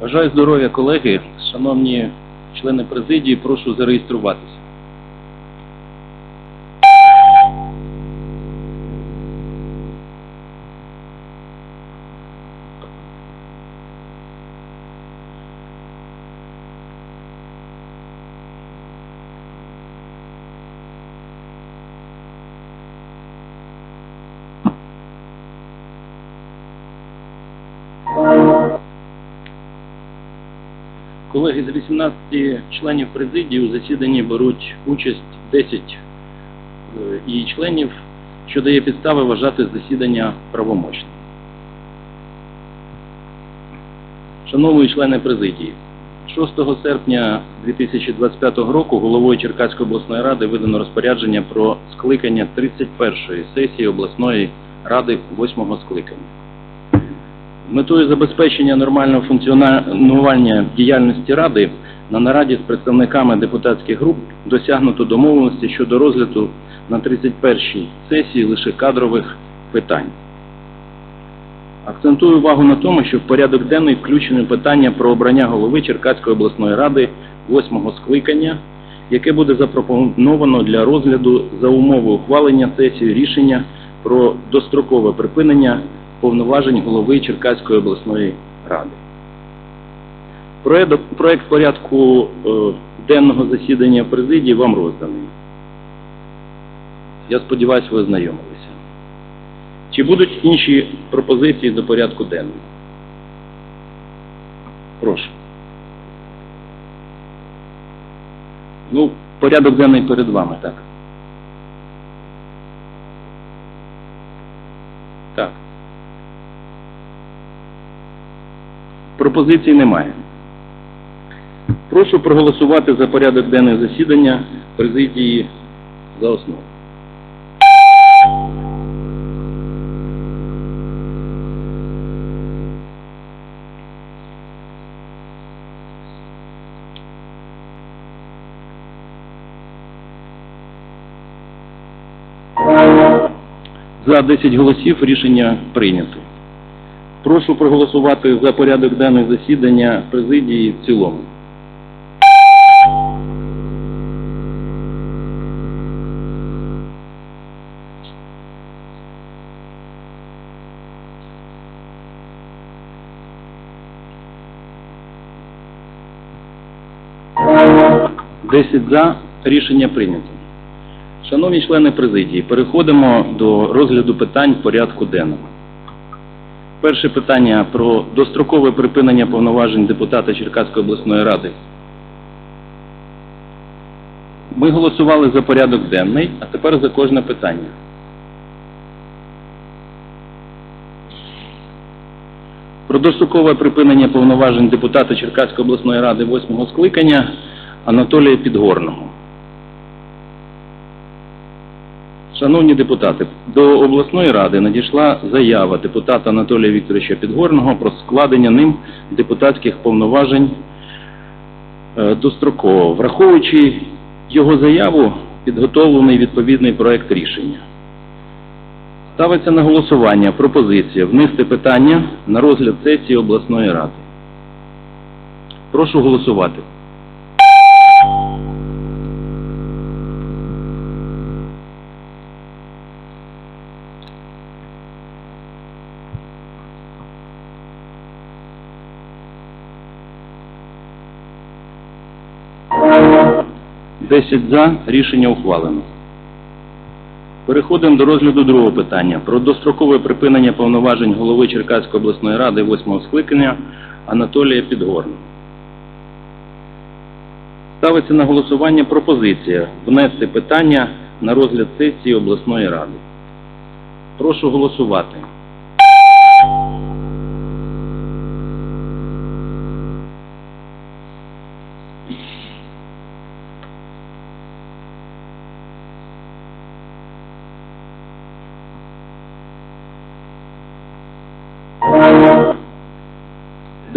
Бажаю здоров'я, колеги. Шановні члени президії, прошу зареєструватися. Колеги, з 18 членів президії у засіданні беруть участь 10 е, її членів, що дає підстави вважати засідання правомочним. Шановні члени президії, 6 серпня 2025 року головою Черкаської обласної ради видано розпорядження про скликання 31-ї сесії обласної ради 8-го скликання. Метою забезпечення нормального функціонування діяльності Ради на нараді з представниками депутатських груп досягнуто домовленості щодо розгляду на 31-й сесії лише кадрових питань. Акцентую увагу на тому, що в порядок денний включено питання про обрання голови Черкаської обласної ради 8-го скликання, яке буде запропоновано для розгляду за умови ухвалення сесії рішення про дострокове припинення повноважень голови Черкаської обласної ради. Проект порядку е, денного засідання президії вам розданий. Я сподіваюся, ви ознайомилися. Чи будуть інші пропозиції до порядку денного? Прошу. Ну, порядок денний перед вами? Так. Пропозицій немає. Прошу проголосувати за порядок денного засідання президії за основу. За 10 голосів рішення прийнято. Прошу проголосувати за порядок денний засідання президії в цілому. Десять за. Рішення прийнято. Шановні члени президії, переходимо до розгляду питань порядку денного. Перше питання про дострокове припинення повноважень депутата Черкаської обласної ради. Ми голосували за порядок денний, а тепер за кожне питання. Про дострокове припинення повноважень депутата Черкаської обласної ради 8 скликання Анатолія Підгорного. Шановні депутати, до обласної ради надійшла заява депутата Анатолія Вікторовича Підгорного про складення ним депутатських повноважень е, достроково. Враховуючи його заяву, підготовлений відповідний проект рішення. Ставиться на голосування пропозиція внести питання на розгляд сесії обласної ради. Прошу голосувати. Десять за. Рішення ухвалено. Переходимо до розгляду другого питання про дострокове припинення повноважень голови Черкаської обласної ради 8 скликання Анатолія Підгорного. Ставиться на голосування пропозиція внести питання на розгляд сесії обласної ради. Прошу голосувати.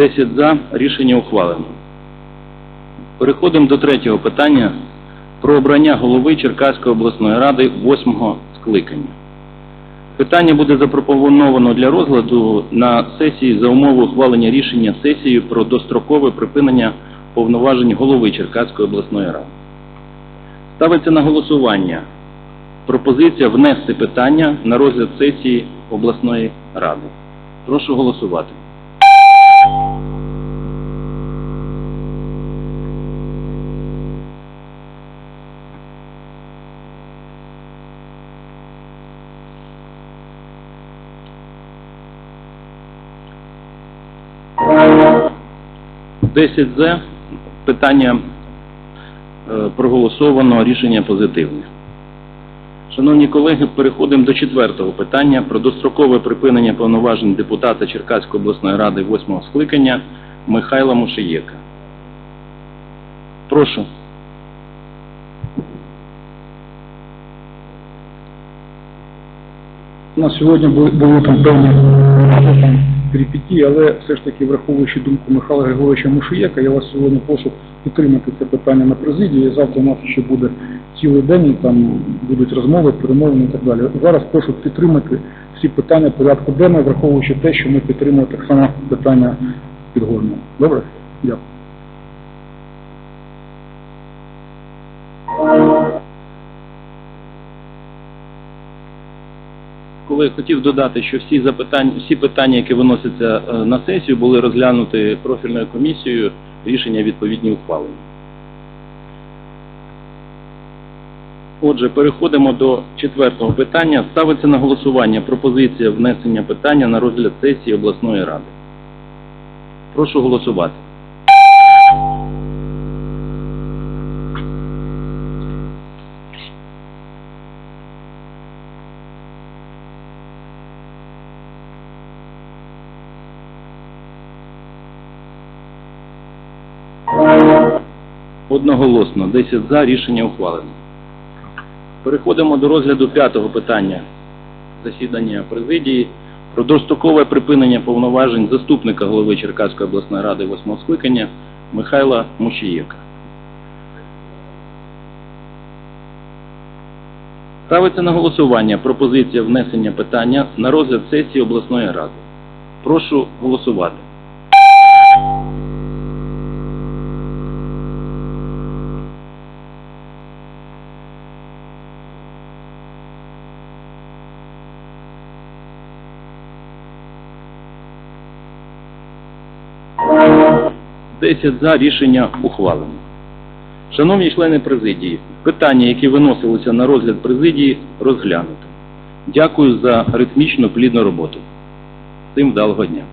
Десять за. Рішення ухвалено. Переходимо до третього питання про обрання голови Черкаської обласної ради 8 скликання. Питання буде запропоновано для розгляду на сесії за умови ухвалення рішення сесії про дострокове припинення повноважень голови Черкаської обласної ради. Ставиться на голосування пропозиція внести питання на розгляд сесії обласної ради. Прошу голосувати. Десять за. Питання е, проголосовано, рішення позитивне. Шановні колеги, переходимо до четвертого питання про дострокове припинення повноважень депутата Черкаської обласної ради восьмого скликання Михайла Мушиєка. Прошу. У нас сьогодні були там певні там, але все ж таки, враховуючи думку Михайла Григоровича Мушиєка, я вас сьогодні прошу підтримати це питання на президії. Завтра у нас ще буде цілий день, там будуть розмови, перемовини і так далі. Зараз прошу підтримати всі питання порядку денного, враховуючи те, що ми підтримуємо так само питання підгорного. Добре? Дякую. Коли хотів додати, що всі запитання, всі питання, які виносяться е, на сесію, були розглянуті профільною комісією, рішення відповідні ухвалені. Отже, переходимо до четвертого питання. Ставиться на голосування пропозиція внесення питання на розгляд сесії обласної ради. Прошу голосувати. Одноголосно, 10 за, рішення ухвалено. Переходимо до розгляду п'ятого питання засідання президії про дострокове припинення повноважень заступника голови Черкаської обласної ради восьмого скликання Михайла Мушієка. Ставиться на голосування пропозиція внесення питання на розгляд сесії обласної ради. Прошу голосувати. Десять за рішення ухвалено. Шановні члени президії, питання, які виносилися на розгляд президії, розглянуто. Дякую за ритмічну плідну роботу. Всім вдалого дня.